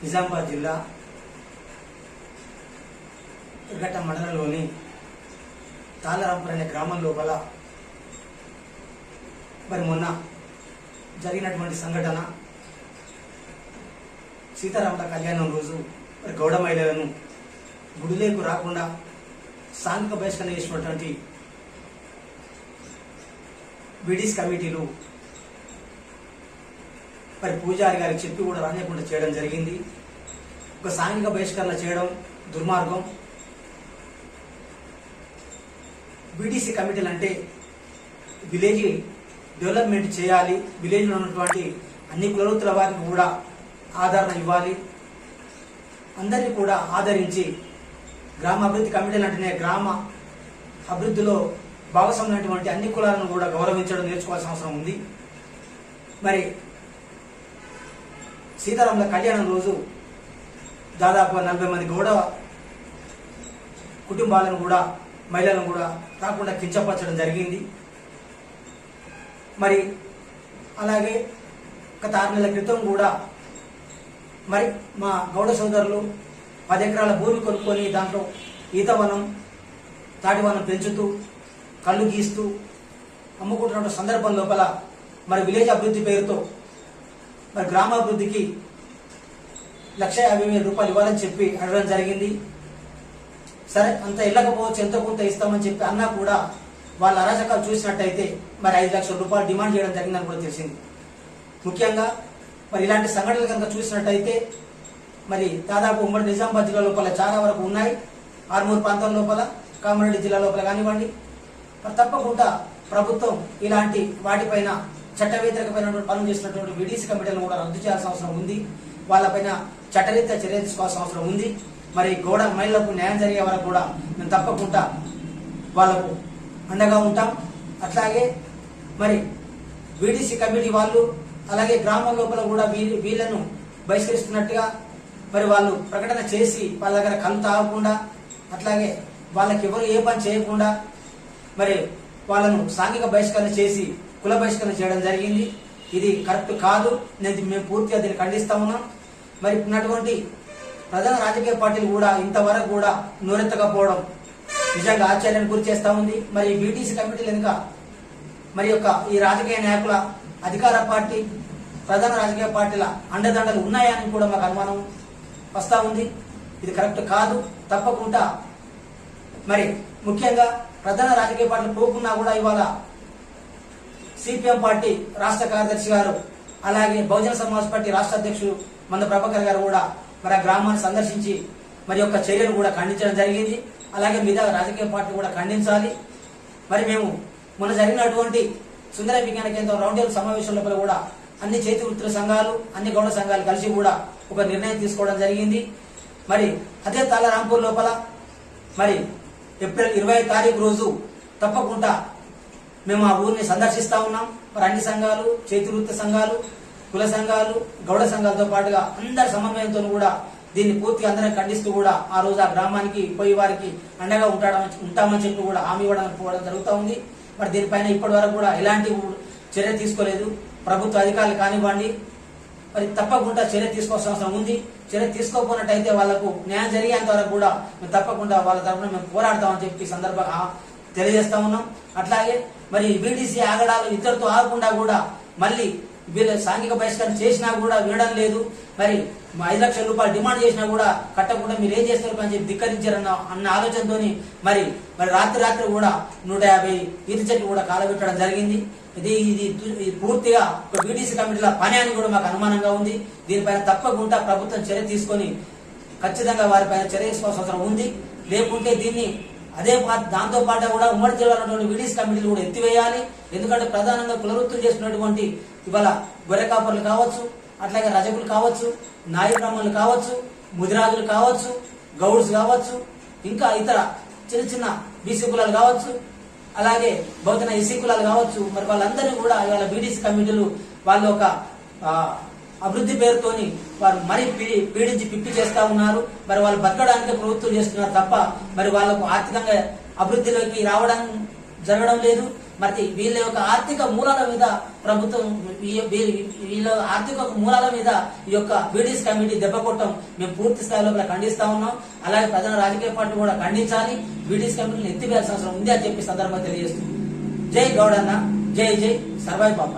నిజామాబాద్ జిల్లా ఇరగట్ట మండలంలోని తాళరాంపురం అనే గ్రామం లోపల మరి మొన్న జరిగినటువంటి సంఘటన సీతారాముల కళ్యాణం రోజు మరి గౌడ మహిళలను గుడిలేకు రాకుండా సాంఘిక బహిష్కరణ చేసినటువంటి బ్రిటిష్ కమిటీలు మరి పూజారి గారికి చెప్పి కూడా రానియకుండా చేయడం జరిగింది. ఒక సాంఘిక బహిష్కరణ చేయడం దుర్మార్గం. బీటీసీ కమిటీలు అంటే విలేజ్ డెవలప్మెంట్ చేయాలి. విలేజ్లో ఉన్నటువంటి అన్ని కులవృత్తుల వారికి కూడా ఆదరణ ఇవ్వాలి. అందరినీ కూడా ఆదరించి గ్రామ అభివృద్ధి కమిటీలు అంటేనే గ్రామ అభివృద్ధిలో భాగస్వామైనటువంటి అన్ని కులాలను కూడా గౌరవించడం నేర్చుకోవాల్సిన అవసరం ఉంది. మరి సీతారాముల కళ్యాణం రోజు దాదాపు నలభై మంది గౌడ కుటుంబాలను కూడా మహిళలను కూడా రాకుండా కించపరచడం జరిగింది. మరి అలాగే గత ఆరు నెలల క్రితం కూడా మరి మా గౌడ సోదరులు పది ఎకరాల భూమి కొనుక్కొని దాంట్లో ఈతవనం తాటివనం పెంచుతూ కళ్ళు గీస్తూ అమ్ముకుంటున్న సందర్భం లోపల మరి విలేజ్ అభివృద్ధి పేరుతో మరి గ్రామాభివృద్ధికి లక్ష యాభై వేల రూపాయలు ఇవ్వాలని చెప్పి అడగడం జరిగింది. సరే అంత వెళ్ళకపోవచ్చు ఎంతో కొంత ఇస్తామని చెప్పి అన్నా కూడా వాళ్ళ అరాచకాలు చూసినట్టయితే మరి ఐదు లక్షల రూపాయలు డిమాండ్ చేయడం జరిగిందని కూడా తెలిసింది. ముఖ్యంగా మరి ఇలాంటి సంఘటనలు కనుక చూసినట్టయితే మరి దాదాపు ఉమ్మడి నిజామాబాద్ జిల్లా లోపల చాలా వరకు ఉన్నాయి. ఆర్మూర్ ప్రాంతం లోపల కామారెడ్డి జిల్లా లోపల కానివ్వండి. మరి తప్పకుండా ప్రభుత్వం ఇలాంటి వాటిపైన చట్ట వ్యతిరేకమైనటువంటి పనులు చేసినటువంటి విడిసి కమిటీలను కూడా రద్దు చేయాల్సిన అవసరం ఉంది. వాళ్ళపైన చట్టరీత్యా చర్య తీసుకోవాల్సిన అవసరం ఉంది. మరి గోడ మహిళలకు న్యాయం జరిగే వరకు కూడా మేము తప్పకుండా వాళ్ళకు అండగా ఉంటాం. అట్లాగే మరి బీడీసీ కమిటీ వాళ్ళు అలాగే గ్రామం లోపల కూడా వీళ్ళను బహిష్కరిస్తున్నట్టుగా మరి వాళ్ళు ప్రకటన చేసి వాళ్ళ దగ్గర కళ్ళు తాగకుండా అట్లాగే వాళ్ళకి ఎవరు ఏ పని చేయకుండా మరి వాళ్ళను సాంఘిక బహిష్కరణ చేసి కుల బహిష్కరణ చేయడం జరిగింది. ఇది కరెక్ట్ కాదు. నేను మేము పూర్తిగా దీన్ని ఖండిస్తా ఉన్నాం. మరి ఉన్నటువంటి ప్రధాన రాజకీయ పార్టీలు కూడా ఇంతవరకు కూడా నోరెత్తకపోవడం నిజంగా ఆశ్చర్యాన్ని గురి చేస్తా ఉంది. మరి బీటీసీ కమిటీలు వెనుక మరి యొక్క ఈ రాజకీయ నాయకుల అధికార పార్టీ ప్రధాన రాజకీయ పార్టీల అండదండలు ఉన్నాయని కూడా మాకు అనుమానం వస్తా ఉంది. ఇది కరెక్ట్ కాదు. తప్పకుండా మరి ముఖ్యంగా ప్రధాన రాజకీయ పార్టీలు పోకున్నా కూడా ఇవాళ సిపిఎం పార్టీ రాష్ట్ర కార్యదర్శి గారు అలాగే బహుజన సమాజ్ పార్టీ రాష్ట్ర అధ్యక్షుడు మంద ప్రభాకర్ గారు కూడా మరి ఆ గ్రామాన్ని సందర్శించి మరి యొక్క చర్యలు కూడా ఖండించడం జరిగింది. అలాగే మిగతా రాజకీయ పార్టీ కూడా ఖండించాలి. మరి మేము మొన్న జరిగినటువంటి సుందర విజ్ఞాన కేంద్రం రౌండ్ టేబుల్ సమావేశం లోపల కూడా అన్ని చేతి వృత్తుల సంఘాలు అన్ని గౌడ సంఘాలు కలిసి కూడా ఒక నిర్ణయం తీసుకోవడం జరిగింది. మరి అదే తాళరాంపూర్ లోపల మరి ఏప్రిల్ ఇరవై తారీఖు రోజు తప్పకుండా మేము ఆ ఊరిని సందర్శిస్తా ఉన్నాం. మరి అన్ని సంఘాలు చేతివృత్తి సంఘాలు కుల సంఘాలు గౌడ సంఘాలతో పాటుగా అందరి సమన్వయంతో కూడా దీన్ని పూర్తిగా అందరం ఖండిస్తూ కూడా ఆ రోజు ఆ గ్రామానికి పోయి వారికి అండగా ఉంటాడని ఉంటామని చెప్పి కూడా హామీ ఇవ్వడం పోవడం జరుగుతూ ఉంది. మరి దీనిపైన ఇప్పటి వరకు కూడా ఎలాంటి చర్య తీసుకోలేదు. ప్రభుత్వ అధికారులు కానివ్వండి మరి తప్పకుండా చర్య తీసుకోవాల్సిన అవసరం ఉంది. చర్య తీసుకోకపోయినట్టయితే వాళ్ళకు న్యాయం జరిగేంత వరకు కూడా మేము తప్పకుండా వాళ్ళ తరఫున మేము పోరాడతామని చెప్పి సందర్భంగా తెలియజేస్తా ఉన్నాం. అట్లాగే మరి బీటీసీ ఆగడాలు ఇద్దరితో ఆగకుండా కూడా మళ్ళీ వీళ్ళ సాంఘిక బహిష్కరణ చేసినా కూడా వినడం లేదు. మరి ఐదు లక్షల రూపాయలు డిమాండ్ చేసినా కూడా కట్టకుండా మీరు ఏం చేస్తారు అని చెప్పి ధిక్కరించారన్న అన్న ఆలోచనతోని మరి మరి రాత్రి రాత్రి కూడా నూట యాభై ఈత చెట్లు కూడా కాలబెట్టడం జరిగింది. ఇది ఇది పూర్తిగా బీటీసీ కమిటీల పని అని కూడా మాకు అనుమానంగా ఉంది. దీనిపైన తప్పకుండా ప్రభుత్వం చర్య తీసుకొని ఖచ్చితంగా వారిపైన చర్య తీసుకోవాల్సిన అవసరం ఉంది. లేకుంటే దీన్ని అదే పా- దాంతో పాటు కూడా ఉమ్మడి జిల్లాలో ఉన్నటువంటి విడీస్ కమిటీలు కూడా ఎత్తివేయాలి. ఎందుకంటే ప్రధానంగా కులవృత్తులు చేస్తున్నటువంటి ఇవాళ గొర్రె కాపర్లు కావచ్చు అట్లాగే రజకులు కావచ్చు నాయ బ్రాహ్మణులు కావచ్చు ముదిరాజులు కావచ్చు గౌడ్స్ కావచ్చు ఇంకా ఇతర చిన్న చిన్న బీసీ కులాలు కావచ్చు అలాగే బహుతన ఎస్సీ కులాలు కావచ్చు. మరి వాళ్ళందరినీ కూడా ఇవాళ బీడీసీ కమిటీలు వాళ్ళు ఒక అభివృద్ధి పేరుతోని వారు మరి పీడించి పిప్పి చేస్తా ఉన్నారు. మరి వాళ్ళు బతకడానికి ప్రభుత్వం చేస్తున్నారు తప్ప మరి వాళ్ళకు ఆర్థికంగా అభివృద్ధిలోకి రావడం జరగడం లేదు. మరి వీళ్ళ యొక్క ఆర్థిక మూలాల మీద ప్రభుత్వం వీళ్ళ ఆర్థిక మూలాల మీద ఈ యొక్క బీడీస్ కమిటీ దెబ్బ కొట్టడం మేము పూర్తి స్థాయిలో ఖండిస్తా ఉన్నాం. అలాగే ప్రధాన రాజకీయ పార్టీ కూడా ఖండించాలి. బీడీస్ కమిటీని ఎత్తివేయాల్సిన అవసరం ఉంది అని చెప్పి సందర్భంగా తెలియజేస్తుంది జై గౌడన్న జై జై సర్వాయి పాప